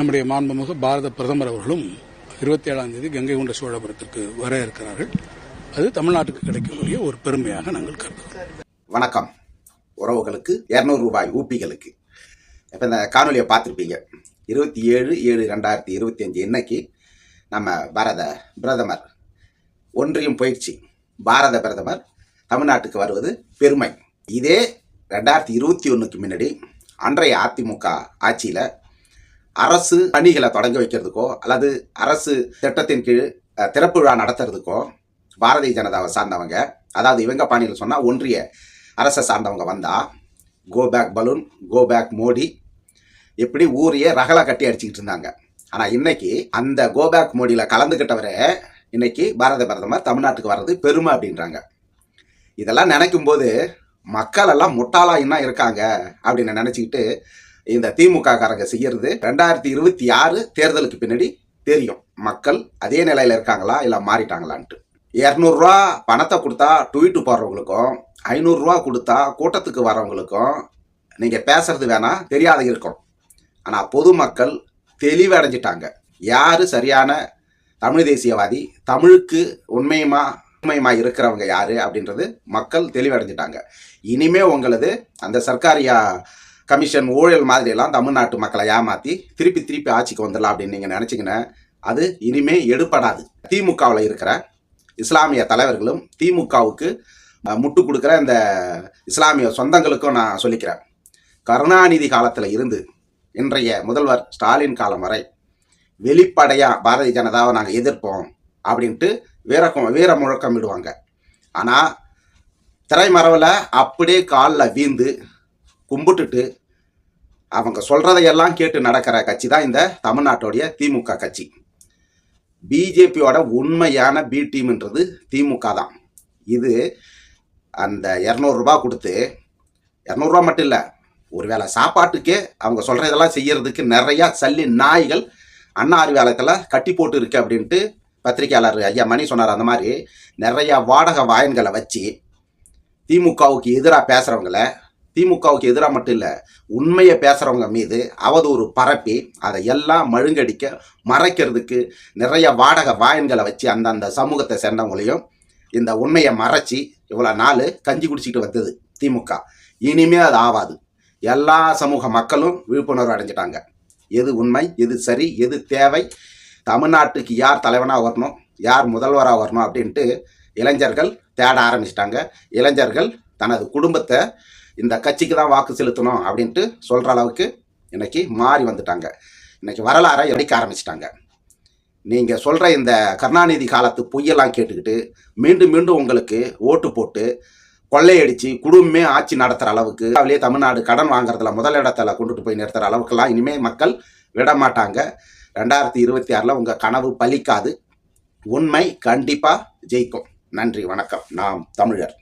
நம்முடைய மாண்புமிகு பாரத பிரதமர் அவர்களும் இருபத்தி ஏழாம் தேதி கங்கை கொண்ட சோழபுரத்திற்கு வர இருக்கிறார்கள். அது தமிழ்நாட்டுக்கு கிடைக்கக்கூடிய ஒரு பெருமையாக நாங்கள் கருதுகிறோம். வணக்கம். உறவுகளுக்கு இரநூறு ரூபாய் ஊப்பிகளுக்கு. இப்போ இந்த காணொலியை பார்த்துருப்பீங்க. இருபத்தி ஏழு ஏழு ரெண்டாயிரத்தி இருபத்தி அஞ்சு இன்னைக்கு நம்ம பாரத பிரதமர் ஒன்றியம் பயிற்சி பாரத பிரதமர் தமிழ்நாட்டுக்கு வருவது பெருமை. இதே ரெண்டாயிரத்தி இருபத்தி ஒன்றுக்கு முன்னாடி அன்றைய அதிமுக ஆட்சியில் அரசு பணிகளை தொடங்கி வைக்கிறதுக்கோ அல்லது அரசு திட்டத்தின் கீழ் திறப்பு விழா நடத்துறதுக்கோ பாரதிய ஜனதாவை சார்ந்தவங்க அதாவது இவங்க பாணியில் சொன்னால் ஒன்றிய அரசை சார்ந்தவங்க வந்தால் go back balloon go back Modi இப்படி ஊரையே ரகலா கட்டி அடிச்சுக்கிட்டு இருந்தாங்க. ஆனால் இன்னைக்கு அந்த கோ பேக் மோடியில் கலந்துக்கிட்டவரே இன்னைக்கு பாரத பிரதமர் தமிழ்நாட்டுக்கு வர்றது பெருமை அப்படின்றாங்க. இதெல்லாம் நினைக்கும் போது மக்கள் எல்லாம் முட்டாளா இன்னும் இருக்காங்க அப்படின்னு நினச்சிக்கிட்டு இந்த திமுக காரங்க செய்யறது ரெண்டாயிரத்தி இருபத்தி ஆறு தேர்தலுக்கு பின்னாடி தெரியும். மக்கள் அதே நிலையில இருக்காங்களா இல்லை மாறிட்டாங்களான்ட்டு. இரநூறுவா பணத்தை கொடுத்தா ட்வீட்டு போடுறவங்களுக்கும் ஐநூறுரூவா கொடுத்தா கூட்டத்துக்கு வரவங்களுக்கும் நீங்கள் பேசுறது வேணா தெரியாத இருக்கும் ஆனால் பொதுமக்கள் தெளிவடைஞ்சிட்டாங்க. யார் சரியான தமிழ் தேசியவாதி தமிழுக்கு உண்மையுமா உண்மையுமா இருக்கிறவங்க யாரு அப்படின்றது மக்கள் தெளிவடைஞ்சிட்டாங்க. இனிமே உங்களது அந்த சர்க்காரியா கமிஷன் ஊழல் மாதிரியெல்லாம் தமிழ்நாட்டு மக்களை ஏமாற்றி திருப்பி திருப்பி ஆட்சிக்கு வந்துடலாம் அப்படின்னு நீங்கள் நினச்சிங்கன்னா அது இனிமே எடுபடாது. திமுகவில் இருக்கிற இஸ்லாமிய தலைவர்களும் திமுகவுக்கு முட்டு கொடுக்குற இந்த இஸ்லாமிய சொந்தங்களுக்கும் நான் சொல்லிக்கிறேன். கருணாநிதி காலத்தில் இருந்து இன்றைய முதல்வர் ஸ்டாலின் காலம் வரை வெளிப்படையாக பாரதிய ஜனதாவை நாங்கள் எதிர்ப்போம் அப்படின்ட்டு வீரக்கம் வீர முழக்கம் விடுவாங்க ஆனால் திரைமரவில் அப்படியே காலில் வீந்து கும்பிட்டுட்டு அவங்க சொல்கிறதையெல்லாம் கேட்டு நடக்கிற கட்சி தான் இந்த தமிழ்நாட்டுடைய திமுக கட்சி. பிஜேபியோட உண்மையான பி டீம்ன்றது திமுக தான் இது அந்த இரநூறுபா கொடுத்து இரநூறுவா மட்டும் இல்லை ஒருவேளை சாப்பாட்டுக்கே அவங்க சொல்கிறதெல்லாம் செய்யறதுக்கு நிறையா சல்லி நாய்கள் அண்ணா அறிவாலயத்தில் கட்டி போட்டு இருக்கு அப்படின்ட்டு பத்திரிக்கையாளர் ஐயா மணி சொன்னார். அந்த மாதிரி நிறையா வாடகை வாயன்களை வச்சு திமுகவுக்கு எதிராக பேசுகிறவங்கள திமுகவுக்கு எதிராக மட்டும் இல்லை உண்மையை பேசுகிறவங்க மீது அவதூறு பரப்பி அதை எல்லாம் மழுங்கடிக்க மறைக்கிறதுக்கு நிறைய வாடகை வாயன்களை வச்சு அந்தந்த சமூகத்தை சேர்ந்தவங்களையும் இந்த உண்மையை மறைச்சி இவ்வளோ நாள் கஞ்சி குடிச்சிட்டு வந்தது திமுக. இனிமே அது ஆகாது எல்லா சமூக மக்களும் விழிப்புணர்வு அடைஞ்சிட்டாங்க. எது உண்மை எது சரி எது தேவை தமிழ்நாட்டுக்கு யார் தலைவனாக வரணும் யார் முதல்வராக வரணும் அப்படின்ட்டு இளைஞர்கள் தேட ஆரம்பிச்சிட்டாங்க. இளைஞர்கள் தனது குடும்பத்தை இந்த கட்சிக்கு தான் வாக்கு செலுத்தணும் அப்படின்ட்டு சொல்கிற அளவுக்கு இன்னைக்கு மாறி வந்துட்டாங்க. இன்னைக்கு வரலாறை எடுக்க ஆரம்பிச்சிட்டாங்க. நீங்கள் சொல்கிற இந்த கருணாநிதி காலத்து பொய்யெல்லாம் கேட்டுக்கிட்டு மீண்டும் மீண்டும் உங்களுக்கு ஓட்டு போட்டு கொள்ளையடிச்சு குடும்பமே ஆட்சி நடத்துகிற அளவுக்கு அவளே தமிழ்நாடு கடன் வாங்குறதுல முதலிடத்தில் கொண்டுட்டு போய் நிறுத்துகிற அளவுக்குலாம் இனிமேல் மக்கள் விட மாட்டாங்க. ரெண்டாயிரத்தி இருபத்தி ஆறில் உங்கள் கனவு பலிக்காது. உண்மை கண்டிப்பாக ஜெயிக்கும். நன்றி வணக்கம். நாம் தமிழர்.